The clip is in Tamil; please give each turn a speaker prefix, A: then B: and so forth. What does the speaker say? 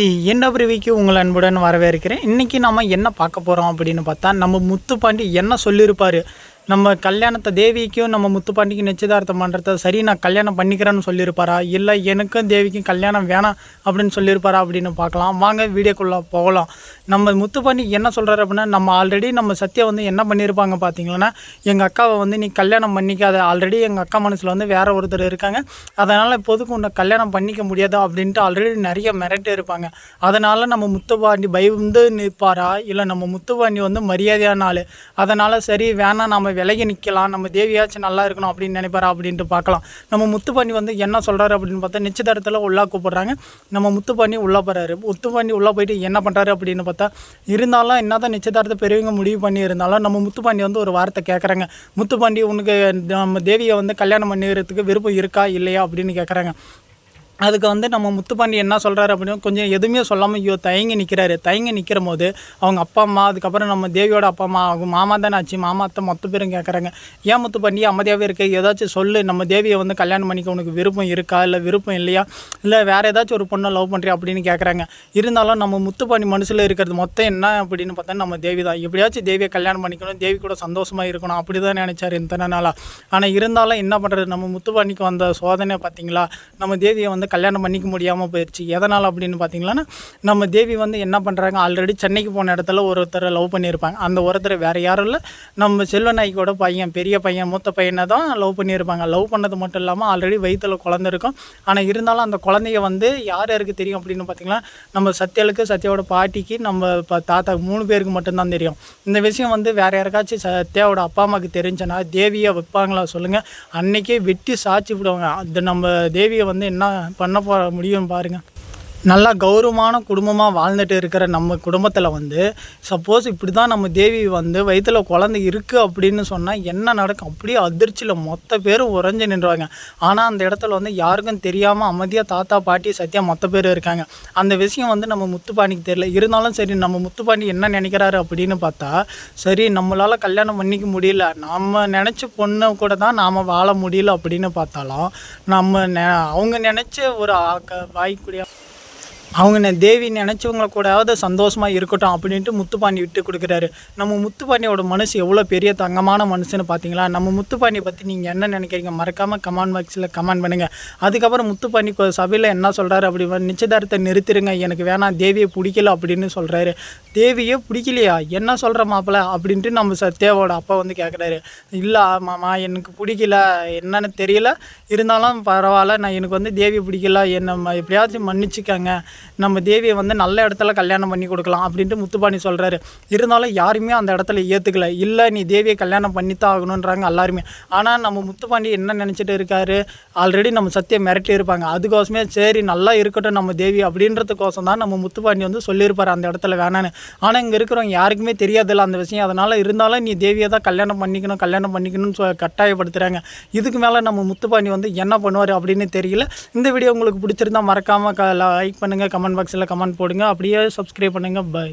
A: என்ன பிரிவிக்கு உங்கள் அன்புடன் வரவேற்கிறேன். இன்றைக்கி நம்ம என்ன பார்க்க போகிறோம் அப்படின்னு பார்த்தா நம்ம முத்துப்பாண்டி என்ன சொல்லியிருப்பார்? நம்ம கல்யாணத்தை தேவிக்கும் நம்ம முத்துப்பாண்டிக்கு நிச்சயதார்த்தம் பண்ணுறத சரி நான் கல்யாணம் பண்ணிக்கிறேன்னு சொல்லியிருப்பாரா? இல்லை எனக்கும் தேவிக்கும் கல்யாணம் வேணாம் அப்படின்னு சொல்லியிருப்பாரா அப்படின்னு பார்க்கலாம். வாங்க வீடியோக்குள்ளே போகலாம். நம்ம முத்துப்பாண்டி என்ன சொல்கிறாரு அப்படின்னா நம்ம ஆல்ரெடி நம்ம சத்யா வந்து என்ன பண்ணியிருப்பாங்க பார்த்தீங்கன்னா எங்கள் அக்காவை வந்து நீ கல்யாணம் பண்ணிக்காத. ஆல்ரெடி எங்கள் அக்கா மனசில் வந்து வேறு ஒருத்தர் இருக்காங்க. அதனால் இப்போதுக்கு உன்னை கல்யாணம் பண்ணிக்க முடியாது அப்படின்ட்டு ஆல்ரெடி நிறைய மிரட்டு இருப்பாங்க. அதனால் நம்ம முத்துப்பாண்டி பயந்து நிற்பாரா? இல்லை நம்ம முத்துப்பாண்டி வந்து மரியாதையான ஆள். அதனால் சரி வேணாம் நம்ம விலகி நிற்கலாம் நம்ம தேவியாச்சும் நல்லா இருக்கணும் அப்படின்னு நினைப்பாரா அப்படின்ட்டு பார்க்கலாம். நம்ம முத்துப்பாண்டி வந்து என்ன சொல்கிறாரு அப்படின்னு பார்த்தா நிச்சயதாரத்தில் உள்ளா கூப்பிட்றாங்க. நம்ம முத்துப்பாண்டி உள்ளே போகிறாரு முத்துப்பாண்டி உள்ளே போயிட்டு என்ன பண்ணுறாரு அப்படின்னு பார்த்தா இருந்தாலும் என்ன தான் நிச்சயதாரத்தை பெரியவங்க முடிவு பண்ணி இருந்தாலும் நம்ம முத்துப்பாண்டி வந்து ஒரு வார்த்தை கேட்குறாங்க முத்துப்பாண்டி உனக்கு நம்ம தேவியை வந்து கல்யாணம் பண்ணிக்கிறதுக்கு விருப்பம் இருக்கா இல்லையா அப்படின்னு கேட்குறாங்க அதுக்கு வந்து நம்ம முத்துப்பாண்டி என்ன சொல்கிறாரு அப்படின்னு கொஞ்சம் எதுவுமே சொல்லாமல் ஐயோ தயங்கி நிற்கிறாரு தயங்கி நிற்கிற போது அவங்க அப்பா அம்மா அதுக்கப்புறம் நம்ம தேவியோட அப்பா அம்மா அவங்க மாமா தானே ஆச்சு மாமா அத்தை மொத்த பேரும் கேட்குறாங்க ஏன் முத்துப்பாண்டி அமைதியாகவே இருக்க? ஏதாச்சும் சொல்லு. நம்ம தேவியை வந்து கல்யாணம் பண்ணிக்க உனக்கு விருப்பம் இருக்கா? இல்லை விருப்பம் இல்லையா? இல்லை வேறு ஏதாச்சும் ஒரு பொண்ணை லவ் பண்ணுறியா அப்படின்னு கேட்குறாங்க இருந்தாலும் நம்ம முத்துப்பாண்டி மனசில் இருக்கிறது மொத்தம் என்ன அப்படின்னு பார்த்தா நம்ம தேவி தான். எப்படியாச்சும் தேவியை கல்யாணம் பண்ணிக்கணும். தேவி கூட சந்தோஷமாக இருக்கணும். அப்படி தான் நினச்சார் இந்த நாளாக ஆனால் இருந்தாலும் என்ன பண்ணுறது நம்ம முத்துப்பாண்டிக்கு வந்த சோதனை பார்த்தீங்களா? நம்ம தேவியை வந்து கல்யாணம் பண்ணிக்க முடியாமல் போயிடுச்சு எதனால் அப்படின்னு பார்த்தீங்கன்னா நம்ம தேவி வந்து என்ன பண்ணுறாங்க ஆல்ரெடி சென்னைக்கு போன இடத்துல ஒருத்தரை லவ் பண்ணியிருப்பாங்க. அந்த ஒருத்தர் வேறு யாரும் இல்லை. நம்ம செல்வநாய்க்கோட பையன் பெரிய பையன் மூத்த பையனை தான் லவ் பண்ணியிருப்பாங்க. லவ் பண்ணது மட்டும் இல்லாமல் ஆல்ரெடி வயிற்றில் குழந்தை இருக்கும். ஆனால் இருந்தாலும் அந்த குழந்தைய வந்து யார் யாருக்கு தெரியும் அப்படின்னு பார்த்தீங்கன்னா நம்ம சத்யாளுக்கு சத்யாவோட பாட்டிக்கு நம்ம இப்போ தாத்தா மூணு பேருக்கு மட்டும்தான் தெரியும். இந்த விஷயம் வந்து வேறு யாருக்காச்சும் சத்யாவோட அப்பா அம்மாவுக்கு தெரிஞ்சனா தேவியை வைப்பாங்களா சொல்லுங்கள் அன்றைக்கே வெட்டி சாட்சி விடுவாங்க. அது நம்ம தேவியை வந்து என்ன பண்ண போ முடியும் பாருங்கள் நல்லா கௌரவமான குடும்பமாக வாழ்ந்துட்டு இருக்கிற நம்ம குடும்பத்தில் வந்து சப்போஸ் இப்படி தான் நம்ம தேவி வந்து வயிற்றில் குழந்தை இருக்குது அப்படின்னு சொன்னால் என்ன நடக்கும்? அப்படியே அதிர்ச்சியில் மொத்த பேரும் உறைஞ்சு நின்றுவாங்க. ஆனால் அந்த இடத்துல வந்து யாருக்கும் தெரியாமல் அமைதியாக தாத்தா பாட்டி சத்யா மொத்த பேர் இருக்காங்க. அந்த விஷயம் வந்து நம்ம முத்துப்பாண்டிக்கு தெரியல. இருந்தாலும் சரி நம்ம முத்துப்பாண்டி என்ன நினைக்கிறாரு அப்படின்னு பார்த்தா சரி நம்மளால் கல்யாணம் பண்ணிக்க முடியல. நம்ம நினச்ச பொண்ணு கூட தான் நாம் வாழ முடியல அப்படின்னு பார்த்தாலும் நம்ம நெ அவங்க நினச்ச ஒரு ஆக்க வாய்க்கூடிய அவங்க நான் தேவி நினச்சவங்கள கூடாவது சந்தோஷமாக இருக்கட்டும் அப்படின்ட்டு முத்துப்பாண்டி விட்டு கொடுக்குறாரு. நம்ம முத்துப்பாண்டியோட மனசு எவ்வளோ பெரிய தங்கமான மனுஷன்னு பார்த்தீங்களா நம்ம முத்துப்பாண்டியை பற்றி நீங்கள் என்ன நினைக்கிறீங்க? மறக்காமல் கமெண்ட் பாக்ஸில் கமெண்ட் பண்ணுங்கள் அதுக்கப்புறம் முத்துப்பாண்டி சபையில் என்ன சொல்கிறாரு அப்படி நிச்சயதார்த்தத்தை நிறுத்திடுங்க எனக்கு வேணாம். தேவியை பிடிக்கல அப்படின்னு சொல்கிறாரு தேவியே பிடிக்கலையா? என்ன சொல்கிற மாப்பிள்ள அப்படின்ட்டு நம்ம ச தேவோட அப்பா வந்து கேட்குறாரு இல்லை மாமா எனக்கு பிடிக்கல. என்னன்னு தெரியல. இருந்தாலும் பரவாயில்ல நான் எனக்கு வந்து தேவி பிடிக்கல. என்ன ம- எப்படியாச்சும் மன்னிச்சுக்கங்க. நம்ம தேவியை வந்து நல்ல இடத்துல கல்யாணம் பண்ணி கொடுக்கலாம் அப்படின்ட்டு முத்துப்பாண்டி சொல்கிறாரு இருந்தாலும் யாருமே அந்த இடத்துல ஏற்றுக்கல இல்லை நீ தேவியை கல்யாணம் பண்ணித்தான் ஆகணுன்றாங்க எல்லாருமே. ஆனால் நம்ம முத்துப்பாண்டி என்ன நினச்சிட்டு இருக்காரு? ஆல்ரெடி நம்ம சத்தியம் மிரட்டி இருப்பாங்க. அதுக்கோசமே சரி நல்லா இருக்கட்டும் நம்ம தேவி அப்படின்றதுக்கோசம் தான் நம்ம முத்துப்பாண்டி வந்து சொல்லியிருப்பார் அந்த இடத்துல வேணான்னு. ஆனால் இங்கே இருக்கிறவங்க யாருக்குமே தெரியாதில்ல அந்த விஷயம். அதனால் இருந்தாலும் நீ தேவியை தான் கல்யாணம் பண்ணிக்கணும் கல்யாணம் பண்ணிக்கணும்னு சொ கட்டாயப்படுத்துகிறாங்க இதுக்கு மேலே நம்ம முத்துப்பாண்டி வந்து என்ன பண்ணுவார் அப்படின்னு தெரியல. இந்த வீடியோ உங்களுக்கு பிடிச்சிருந்தா மறக்காமல் க லைக் பண்ணுங்கள் கமெண்ட் பாக்ஸில் கமெண்ட் போடுங்க. அப்படியே சப்ஸ்கிரைப் பண்ணுங்கள் பை